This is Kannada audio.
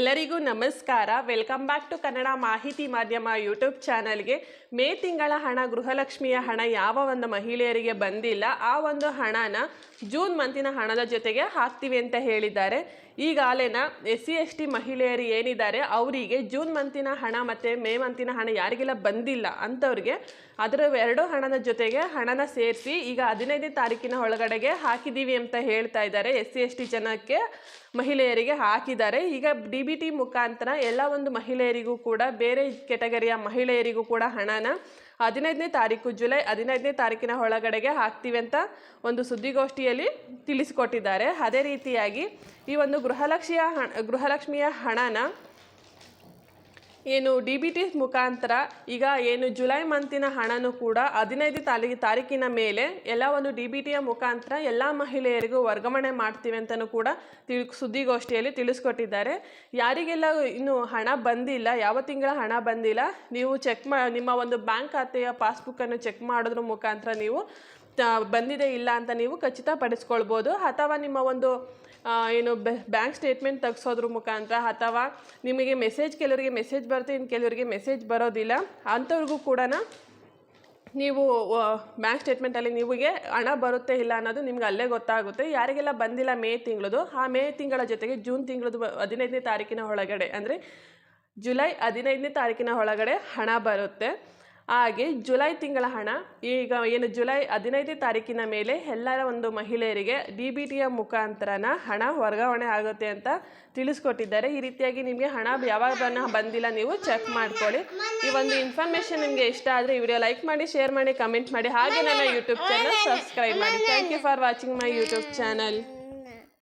ಎಲ್ಲರಿಗೂ ನಮಸ್ಕಾರ. ವೆಲ್ಕಮ್ ಬ್ಯಾಕ್ ಟು ಕನ್ನಡ ಮಾಹಿತಿ ಮಾಧ್ಯಮ ಯೂಟ್ಯೂಬ್ ಚಾನಲ್ಗೆ ಮೇ ತಿಂಗಳ ಹಣ, ಗೃಹಲಕ್ಷ್ಮಿಯ ಹಣ ಯಾವ ಒಂದು ಮಹಿಳೆಯರಿಗೆ ಬಂದಿಲ್ಲ, ಆ ಒಂದು ಹಣನ ಜೂನ್ ಮಂತಿನ ಹಣದ ಜೊತೆಗೆ ಹಾಕ್ತೀವಿ ಅಂತ ಹೇಳಿದ್ದಾರೆ. ಈಗಾಲೇನ ಎಸ್ ಸಿ ಎಸ್ ಟಿ ಮಹಿಳೆಯರು ಏನಿದ್ದಾರೆ, ಅವರಿಗೆ ಜೂನ್ ಮಂತಿನ ಹಣ ಮತ್ತು ಮೇ ಮಂತಿನ ಹಣ ಯಾರಿಗೆಲ್ಲ ಬಂದಿಲ್ಲ ಅಂಥವ್ರಿಗೆ ಅದರ ಎರಡು ಹಣದ ಜೊತೆಗೆ ಹಣನ ಸೇರಿಸಿ ಈಗ ಹದಿನೈದನೇ ತಾರೀಕಿನ ಒಳಗಡೆಗೆ ಹಾಕಿದ್ದೀವಿ ಅಂತ ಹೇಳ್ತಾ ಇದ್ದಾರೆ ಎಸ್ ಸಿ ಎಸ್ ಟಿ ಜನಕ್ಕೆ. ಮಹಿಳೆಯರಿಗೆ ಹಾಕಿದ್ದಾರೆ. ಈಗ ಡಿ ಬಿ ಟಿ ಮುಖಾಂತರ ಎಲ್ಲ ಒಂದು ಮಹಿಳೆಯರಿಗೂ ಕೂಡ, ಬೇರೆ ಕೆಟಗರಿಯ ಮಹಿಳೆಯರಿಗೂ ಕೂಡ ಹಣನ ಹದಿನೈದನೇ ತಾರೀಕು, ಜುಲೈ ಹದಿನೈದನೇ ತಾರೀಕಿನ ಒಳಗಡೆಗೆ ಹಾಕ್ತೀವಿ ಅಂತ ಒಂದು ಸುದ್ದಿಗೋಷ್ಠಿಯಲ್ಲಿ ತಿಳಿಸಿಕೊಟ್ಟಿದ್ದಾರೆ. ಅದೇ ರೀತಿಯಾಗಿ ಈ ಒಂದು ಗೃಹಲಕ್ಷ್ಮಿಯ ಹಣ, ಗೃಹಲಕ್ಷ್ಮಿಯ ಹಣನ ಏನು ಡಿ ಬಿ ಟಿ ಮುಖಾಂತರ ಈಗ ಏನು ಜುಲೈ ಮಂತಿನ ಹಣನೂ ಕೂಡ ಹದಿನೈದು ತಾರೀ ತಾರೀಕಿನ ಮೇಲೆ ಎಲ್ಲ ಒಂದು ಡಿ ಬಿ ಟಿಯ ಮುಖಾಂತರ ಎಲ್ಲ ಮಹಿಳೆಯರಿಗೂ ವರ್ಗಾವಣೆ ಮಾಡ್ತೀವಿ ಅಂತಲೂ ಕೂಡ ತಿಳ್ ಸುದ್ದಿಗೋಷ್ಠಿಯಲ್ಲಿ ತಿಳಿಸ್ಕೊಟ್ಟಿದ್ದಾರೆ. ಯಾರಿಗೆಲ್ಲ ಇನ್ನು ಹಣ ಬಂದಿಲ್ಲ, ಯಾವ ತಿಂಗಳ ಹಣ ಬಂದಿಲ್ಲ, ನೀವು ಚೆಕ್ ಮಾ, ನಿಮ್ಮ ಒಂದು ಬ್ಯಾಂಕ್ ಖಾತೆಯ ಪಾಸ್ಬುಕ್ಕನ್ನು ಚೆಕ್ ಮಾಡೋದ್ರ ಮುಖಾಂತರ ನೀವು ಬಂದಿದೆ ಇಲ್ಲ ಅಂತ ನೀವು ಖಚಿತಪಡಿಸ್ಕೊಳ್ಬೋದು ಅಥವಾ ನಿಮ್ಮ ಒಂದು ಏನು ಬ್ಯಾಂಕ್ ಸ್ಟೇಟ್ಮೆಂಟ್ ತೆಗ್ಸೋದ್ರ ಮುಖಾಂತರ ಅಥವಾ ನಿಮಗೆ ಮೆಸೇಜ್ ಕೆಲವರಿಗೆ ಮೆಸೇಜ್ ಬರುತ್ತೆ ಇನ್ನು ಕೆಲವರಿಗೆ ಮೆಸೇಜ್ ಬರೋದಿಲ್ಲ, ಅಂಥವ್ರಿಗೂ ಕೂಡ ನೀವು ಬ್ಯಾಂಕ್ ಸ್ಟೇಟ್ಮೆಂಟಲ್ಲಿ ನಿಮಗೆ ಹಣ ಬರುತ್ತೆ ಇಲ್ಲ ಅನ್ನೋದು ನಿಮ್ಗೆ ಅಲ್ಲೇ ಗೊತ್ತಾಗುತ್ತೆ. ಯಾರಿಗೆಲ್ಲ ಬಂದಿಲ್ಲ ಮೇ ತಿಂಗಳದು, ಆ ಮೇ ತಿಂಗಳ ಜೊತೆಗೆ ಜೂನ್ ತಿಂಗಳದು ಹದಿನೈದನೇ ತಾರೀಕಿನ ಒಳಗಡೆ, ಅಂದರೆ ಜುಲೈ ಹದಿನೈದನೇ ತಾರೀಕಿನ ಒಳಗಡೆ ಹಣ ಬರುತ್ತೆ. ಹಾಗೆ ಜುಲೈ ತಿಂಗಳ ಹಣ, ಈಗ ಏನು ಜುಲೈ ಹದಿನೈದನೇ ತಾರೀಕಿನ ಮೇಲೆ ಎಲ್ಲರ ಒಂದು ಮಹಿಳೆಯರಿಗೆ ಡಿ ಬಿ ಟಿಯ ಮುಖಾಂತರನ ಹಣ ವರ್ಗಾವಣೆ ಆಗುತ್ತೆ ಅಂತ ತಿಳಿಸ್ಕೊಟ್ಟಿದ್ದಾರೆ. ಈ ರೀತಿಯಾಗಿ ನಿಮಗೆ ಹಣ ಯಾವಾಗ ಬಂದಿಲ್ಲ, ನೀವು ಚೆಕ್ ಮಾಡ್ಕೊಳ್ಳಿ. ಈ ಒಂದು ಇನ್ಫಾರ್ಮೇಷನ್ ನಿಮಗೆ ಇಷ್ಟ ಆದರೆ ವಿಡಿಯೋ ಲೈಕ್ ಮಾಡಿ, ಶೇರ್ ಮಾಡಿ, ಕಮೆಂಟ್ ಮಾಡಿ. ಹಾಗೆ ನನ್ನ ಯೂಟ್ಯೂಬ್ ಚಾನಲ್ ಸಬ್ಸ್ಕ್ರೈಬ್ ಮಾಡಿ. Thank you for watching my YouTube channel.